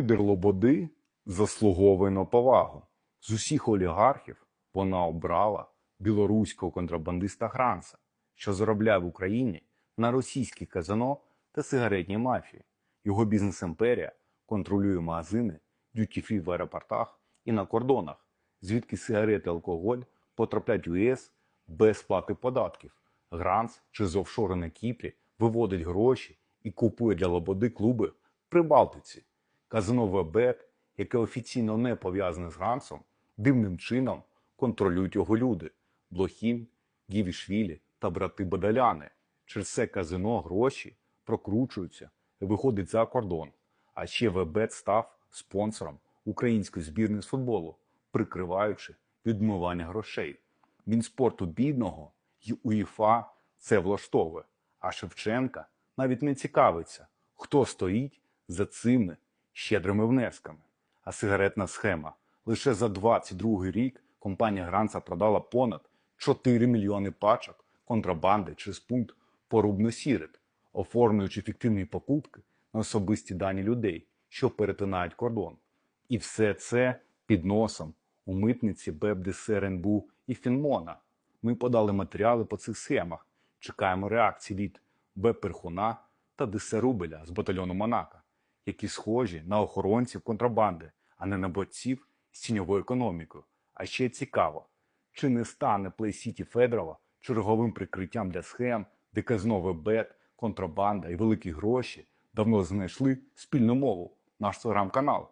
Лідер Лободи заслуговує на повагу. З усіх олігархів вона обрала білоруського контрабандиста Гранца, що заробляє в Україні на російських казино та сигаретній мафії. Його бізнес-імперія контролює магазини, дюті-фрі в аеропортах і на кордонах, звідки сигарети алкоголь потрапляють в ЄС без сплати податків. Гранц через офшори на Кіпрі виводить гроші і купує для Лободи клуби при Балтиці. Казино Вебет, яке офіційно не пов'язане з Гранцом, дивним чином контролюють його люди Блохін, Гівішвілі та брати Бадаляни. Через це казино гроші прокручуються і виходить за кордон. А ще Вебет став спонсором української збірної з футболу, прикриваючи відмивання грошей. Мінспорту бідного й УЄФА це влаштовує. А Шевченка навіть не цікавиться, хто стоїть за цими щедрими внесками. А сигаретна схема. Лише за 22 рік компанія Гранца продала понад 4 мільйони пачок контрабанди через пункт порубно-сірит, оформлюючи фіктивні покупки на особисті дані людей, що перетинають кордон. І все це під носом у митниці БЕБДС РНБУ і Фінмона. Ми подали матеріали по цих схемах. Чекаємо реакції від Б. Перхуна та ДС Рубеля з батальйону Монака, які схожі на охоронців контрабанди, а не на борців з тіньовою економікою. А ще цікаво, чи не стане Плейсіті Федорова черговим прикриттям для схем, де казино Вебет, контрабанда і великі гроші давно знайшли спільну мову. Наш телеграм-канал.